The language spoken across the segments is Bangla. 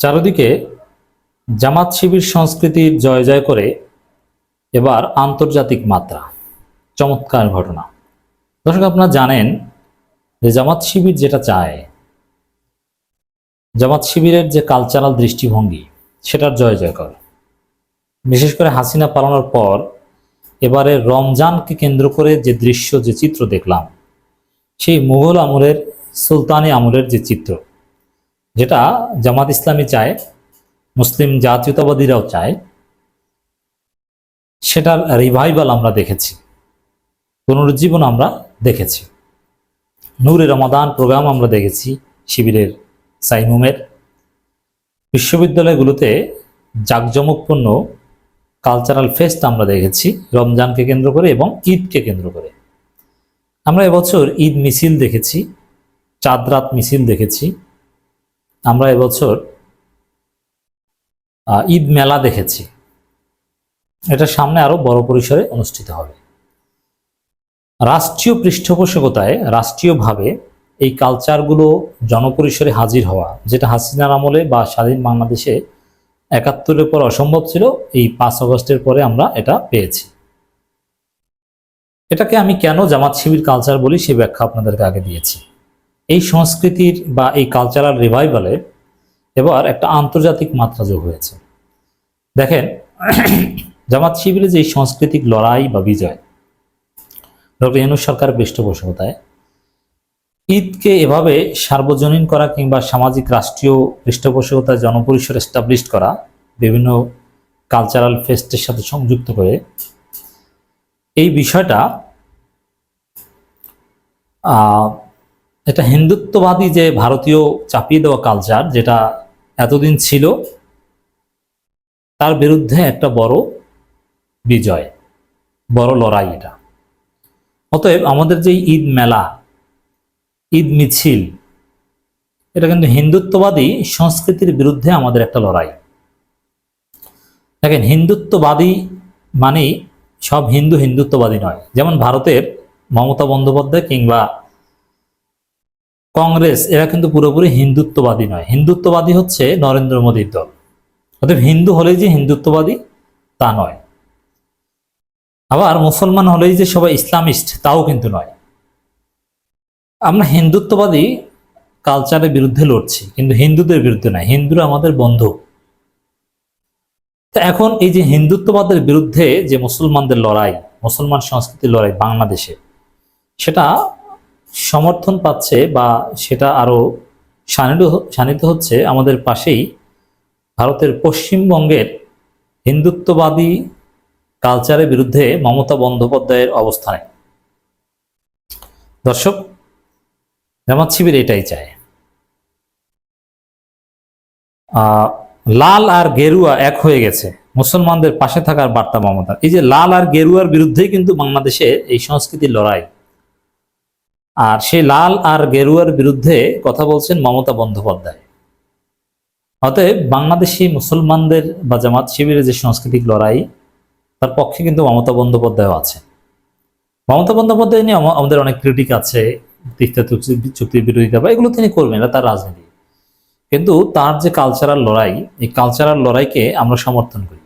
চারদিকে জামাত শিবির সংস্কৃতির জয় জয় করে এবার আন্তর্জাতিক মাত্রা। চমৎকার ঘটনা। দর্শক, আপনারা জানেন যে জামাত শিবির যেটা চায়, জামাত শিবিরের যে কালচারাল দৃষ্টিভঙ্গি, সেটার জয় জয় করে। বিশেষ করে হাসিনা পালানোর পর এবারে রমজানকে কেন্দ্র করে যে দৃশ্য, যে চিত্র দেখলাম, সেই মুঘল আমলের, সুলতানি আমলের যে চিত্র যেটা জামাত ইসলামী চায়, মুসলিম জাতীয়তাবাদীরাও চায়, সেটার রিভাইভাল আমরা দেখেছি, পুনরুজ্জীবন আমরা দেখেছি। নূরে রমাদান প্রোগ্রাম আমরা দেখেছি শিবিরের সাইমুমের। বিশ্ববিদ্যালয়গুলোতে জাঁকজমকপূর্ণ কালচারাল ফেস্ট আমরা দেখেছি, রমজানকে কেন্দ্র করে এবং ঈদকে কেন্দ্র করে। আমরা এবছর ঈদ মিছিল দেখেছি চাঁদ রাত মিছিল দেখেছি আমরা এবছর ঈদ মেলা দেখেছি। এটা সামনে আরও বড় পরিসরে অনুষ্ঠিত হবে। রাষ্ট্রীয় পৃষ্ঠপোষকতায় রাষ্ট্রীয়ভাবে এই কালচারগুলো জনপরিসরে হাজির হওয়া, যেটা হাসিনার আমলে বা স্বাধীন বাংলাদেশে একাত্তরের পর অসম্ভব ছিল, এই পাঁচ আগস্টের পরে আমরা এটা পেয়েছি। এটাকে আমি কেন জামাত শিবির কালচার বলি সে ব্যাখ্যা আপনাদেরকে আগে দিয়েছি। এই সংস্কৃতির বা এই কালচারাল রিভাইভালে এবার একটা আন্তর্জাতিক মাত্রা যোগ হয়েছে। দেখেন, জামাত শিবিরের যে সাংস্কৃতিক লড়াই বা বিজয়, ডক্টর ইউনুস সরকারের পৃষ্ঠপোষকতায়, ঈদকে এভাবে সার্বজনীন করা কিংবা সামাজিক রাষ্ট্রীয় পৃষ্ঠপোষকতায় জনপরিসর এস্টাবলিশ করা, বিভিন্ন কালচারাল ফেস্টের সাথে সংযুক্ত করে এই বিষয়টা এটা হিন্দুত্ববাদী যে ভারতীয় চাপিয়ে দেওয়া কালচার যেটা এতদিন ছিল, তার বিরুদ্ধে একটা বড় বিজয়, বড় লড়াই এটা। অতএব আমাদের যে ঈদ মেলা, ঈদ মিছিল, এটা কিন্তু হিন্দুত্ববাদী সংস্কৃতির বিরুদ্ধে আমাদের একটা লড়াই। দেখেন, হিন্দুত্ববাদী মানেই সব হিন্দু হিন্দুত্ববাদী নয়। যেমন ভারতের মমতা বন্দ্যোপাধ্যায় কিংবা কংগ্রেস, এরা কিন্তু পুরোপুরি হিন্দুত্ববাদী নয়। হিন্দুত্ববাদী হচ্ছে নরেন্দ্র মোদীর দল। অতএব হিন্দু হলেই যে হিন্দুত্ববাদী, তা নয়। আবার মুসলমান হলেই যে সবাই ইসলামিস্ট, তাও কিন্তু নয়। আমরা হিন্দুত্ববাদী কালচারের বিরুদ্ধে লড়ছি, কিন্তু হিন্দুদের বিরুদ্ধে নয়। হিন্দুরা আমাদের বন্ধু। তো এখন এই যে হিন্দুত্ববাদের বিরুদ্ধে যে মুসলমানদের লড়াই, মুসলমান সংস্কৃতির লড়াই বাংলাদেশে, সেটা সমর্থন পাচ্ছে বা সেটা আরও শানিত শানিত হচ্ছে আমাদের পাশেই ভারতের পশ্চিমবঙ্গের হিন্দুত্ববাদী কালচারের বিরুদ্ধে মমতা বন্দ্যোপাধ্যায়ের অবস্থানে। দর্শক, জামাত শিবির এটাই চায়। লাল আর গেরুয়া এক হয়ে গেছে। মুসলমানদের পাশে থাকার বার্তা মমতা এই যে লাল আর গেরুয়ার বিরুদ্ধেই কিন্তু বাংলাদেশে এই সংস্কৃতির লড়াই। আর সেই লাল আর গেরুয়ার বিরুদ্ধে কথা বলছেন মমতা বন্দ্যোপাধ্যায়। অতএব বাংলাদেশি মুসলমানদের বা জামাত শিবিরের যে সাংস্কৃতিক লড়াই, তার পক্ষে কিন্তু মমতা বন্দ্যোপাধ্যায়ও আছে মমতা বন্দ্যোপাধ্যায় নিয়ে আমাদের অনেক ক্রিটিক আছে, তিস্তা চুক্তির বিরোধিতা বা এগুলো তিনি করবেন এটা তার রাজনীতি। কিন্তু তার যে কালচারাল লড়াই, এই কালচারাল লড়াইকে আমরা সমর্থন করি।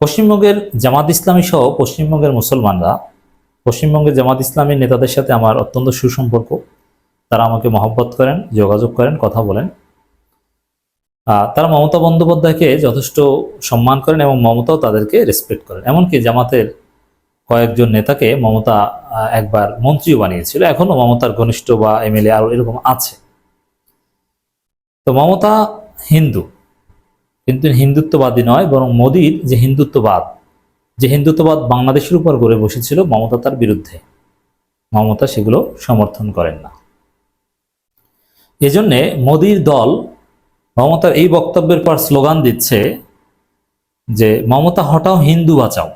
পশ্চিমবঙ্গের জামাত ইসলামী সহ পশ্চিমবঙ্গের মুসলমানরা পশ্চিমবঙ্গের জামাত ইসলামী নেতাদের সাথে আমার অত্যন্ত সুসম্পর্ক। তারা আমাকে মহব্বত করেন, যোগাযোগ করেন, কথা বলেন। তারা মমতা বন্দ্যোপাধ্যায়কে যথেষ্ট সম্মান করেন এবং মমতাও তাদেরকে রেসপেক্ট করেন। এমনকি জামাতের কয়েকজন নেতাকে মমতা একবার মন্ত্রীও বানিয়েছিল। এখনও মমতার ঘনিষ্ঠ বা এমএলএ আরও এরকম আছে। তো মমতা হিন্দু। কিন্তু হিন্দুত্ববাদী নয়, বরং মোদীর যে হিন্দুত্ববাদ যে হিন্দুত্ববাদ বাংলাদেশের উপর গড়ে বসেছিল মমতা তার বিরুদ্ধে। মমতা সেগুলো সমর্থন করেন না। এজন্যে মোদীর দল মমতার এই বক্তব্যের পর স্লোগান দিচ্ছে যে, মমতা, হটাও হিন্দু বাঁচাও।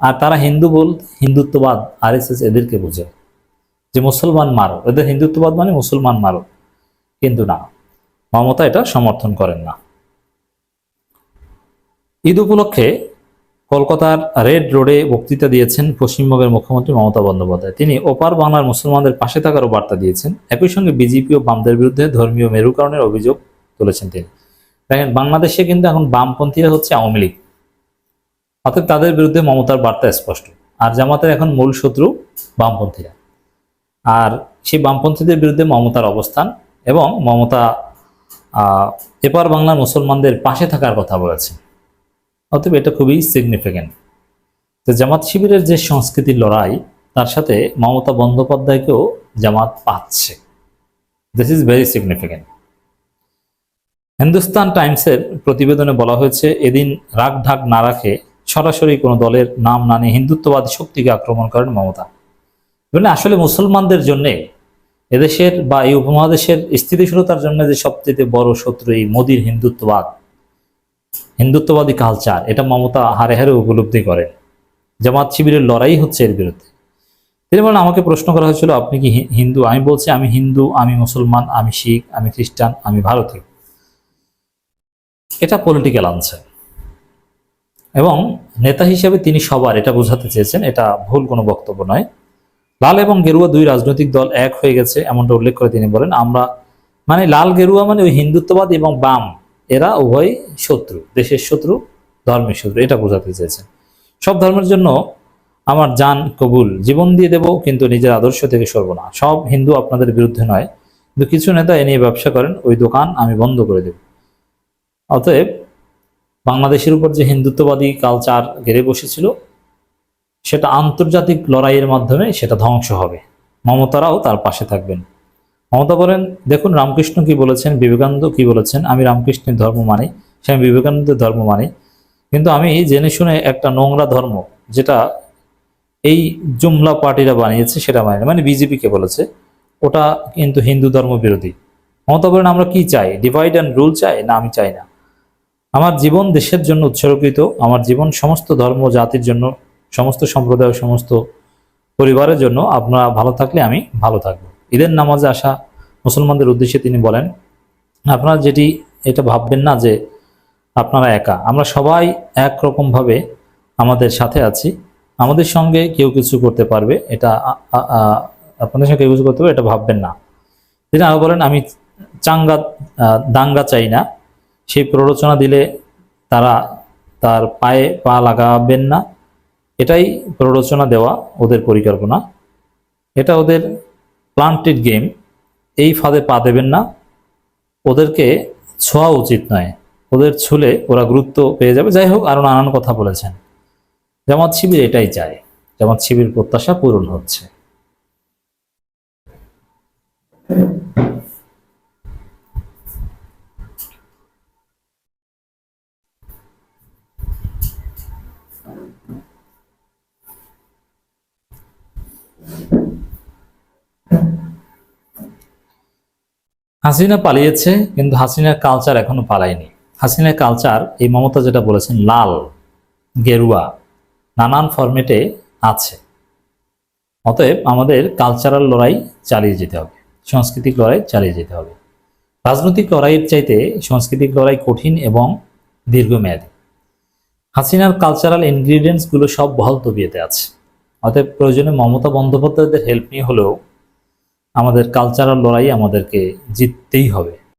আর তারা হিন্দু বল, হিন্দুত্ববাদ আর এদেরকে বোঝে যে, মুসলমান মারো। এদের হিন্দুত্ববাদ মানে মুসলমান মারো, কিন্তু না, মমতা এটা সমর্থন করেন না। ঈদ উপলক্ষে কলকাতার রেড রোডে বক্তৃতা দিয়েছেন পশ্চিমবঙ্গের মুখ্যমন্ত্রী মমতা বন্দ্যোপাধ্যায়। তিনি ওপার বাংলার মুসলমানদের পাশে থাকারও বার্তা দিয়েছেন। একই সঙ্গে বিজেপি ও বামদের বিরুদ্ধে ধর্মীয় মেরুকরণের অভিযোগ তুলেছেন তিনি। দেখেন, বাংলাদেশে কিন্তু এখন বামপন্থীরা হচ্ছে আওয়ামী লীগ। অর্থাৎ তাদের বিরুদ্ধে মমতার বার্তা স্পষ্ট। আর জামাতের এখন মূল শত্রু বামপন্থীরা। আর সেই বামপন্থীদের বিরুদ্ধে মমতার অবস্থান এবং মমতা এপার বাংলার মুসলমানদের পাশে থাকার কথা বলেছে অতএব এটা খুবই সিগনিফিক্যান্ট তো জামাত শিবিরের যে সংস্কৃতির লড়াই, তার সাথে মমতা বন্দ্যোপাধ্যায়কেও জামাত পাচ্ছে। This is very significant Hindustan টাইমসের প্রতিবেদনে বলা হয়েছে, এদিন রাগ ঢাক না রাখে সরাসরি কোনো দলের নাম না নিয়ে হিন্দুত্ববাদী শক্তিকে আক্রমণ করেন মমতা। মানে আসলে মুসলমানদের জন্যে, এদেশের বা এই উপমহাদেশের স্থিতিশীলতার জন্য যে সবচেয়ে বড় শত্রু এই মোদীর হিন্দুত্ববাদ হিন্দুত্ববাদী কালচার এটা মমতা হারে হারে উপলব্ধি করেন। জামাত শিবিরের লড়াই হচ্ছে এর বিরুদ্ধে। তিনি বলেন, আমাকে প্রশ্ন করা হয়েছিল, আপনি কি হিন্দু? আমি বলছি, আমি হিন্দু, আমি মুসলমান, আমি শিখ, আমি খ্রিস্টান, আমি ভারতীয়। এটা পলিটিক্যাল আনসার এবং নেতা হিসেবে তিনি সবার এটা বোঝাতে চেয়েছেন, এটা ভুল কোনো বক্তব্য নয়। লাল এবং গেরুয়া দুই রাজনৈতিক দল এক হয়ে গেছে, এমনটা উল্লেখ করে তিনি বলেন, আমরা মানে লাল গেরুয়া মানে ওই হিন্দুত্ববাদ এবং বাম। এরা উভয় শত্রু, দেশের শত্রু, ধর্মের শত্রু, এটা বোঝাতে চেয়েছেন। সব ধর্মের জন্য আমার জান কবুল, জীবন দিয়ে দেব, কিন্তু নিজের আদর্শ থেকে সরব না। সব হিন্দু আপনাদের বিরুদ্ধে নয়। কিন্তু কিছু নেতা এ নিয়ে ব্যবসা করেন, ওই দোকান আমি বন্ধ করে দেব। অতএব বাংলাদেশের উপর যে হিন্দুত্ববাদী কালচার ঘেরে বসেছিল, সেটা আন্তর্জাতিক লড়াইয়ের মাধ্যমে সেটা ধ্বংস হবে। মমতারাও তার পাশে থাকবেন। মমতা বলেন, দেখুন, রামকৃষ্ণ কি বলেছেন, বিবেকানন্দ কি বলেছেন, আমি রামকৃষ্ণের ধর্ম মানি, সে আমি বিবেকানন্দের ধর্ম মানি। কিন্তু আমি জেনে শুনে একটা নোংরা ধর্ম, যেটা এই জুমলা পার্টিরা বানিয়েছে, সেটা মানি। মানে বিজেপিকে বলেছে, ওটা কিন্তু হিন্দু ধর্ম বিরোধী। মমতা বলেন, আমরা কি চাই ডিভাইড অ্যান্ড রুল চাই? না, আমি চাই না। আমার জীবন দেশের জন্য উৎসর্গিত, আমার জীবন সমস্ত ধর্ম, জাতির জন্য, সমস্ত সম্প্রদায়, সমস্ত পরিবারের জন্য, আপনারা ভালো থাকলে আমি ভালো থাকব। ঈদের নামাজে আসা মুসলমানদের উদ্দেশ্যে তিনি বলেন, আপনারা যেটি এটা ভাববেন না যে আপনারা একা, আমরা সবাই একরকমভাবে আমাদের সাথে আছি, আমাদের সঙ্গে কেউ কিছু করতে পারবে, এটা আপনাদের সঙ্গে কেউ কিছু করতে পারবে, এটা ভাববেন না। তিনি আরও বলেন, আমি চাঙ্গা দাঙ্গা চাই না, সেই প্ররোচনা দিলে তারা তার পায়ে পা লাগাবেন না, এটাই প্ররোচনা দেওয়া ওদের পরিকল্পনা। এটা ওদের প্লান্টেড গেম এই ফাঁদে পা দেবেন না। ওদেরকে ছোঁয়া উচিত নয়। ওদের ছুলে ওরা গুরুত্ব পেয়ে যাবে। যাই হোক, আরও নানান কথা বলেছেন। জামাত শিবির এটাই চায়। জামাত শিবির প্রত্যাশা পূরণ হচ্ছে। হাসিনা পালিয়েছে, কিন্তু হাসিনার কালচার এখনও পালায়নি। হাসিনার কালচার এই মমতা যেটা বলেছেন, লাল, গেরুয়া, নানান ফরম্যাটে আছে। অতএব আমাদের কালচারাল লড়াই চালিয়ে যেতে হবে, সাংস্কৃতিক লড়াই চালিয়ে যেতে হবে। রাজনৈতিক লড়াইয়ের চাইতে সাংস্কৃতিক লড়াই কঠিন এবং দীর্ঘমেয়াদী। হাসিনার কালচারাল ইনগ্রিডিয়েন্টসগুলো সব বহল তবিয়েতে আছে। অতএব প্রয়োজনে মমতা বন্দ্যোপাধ্যায়দের হেল্প নিয়ে হলেও আমাদের কালচারাল লড়াই আমাদেরকে জিততেই হবে।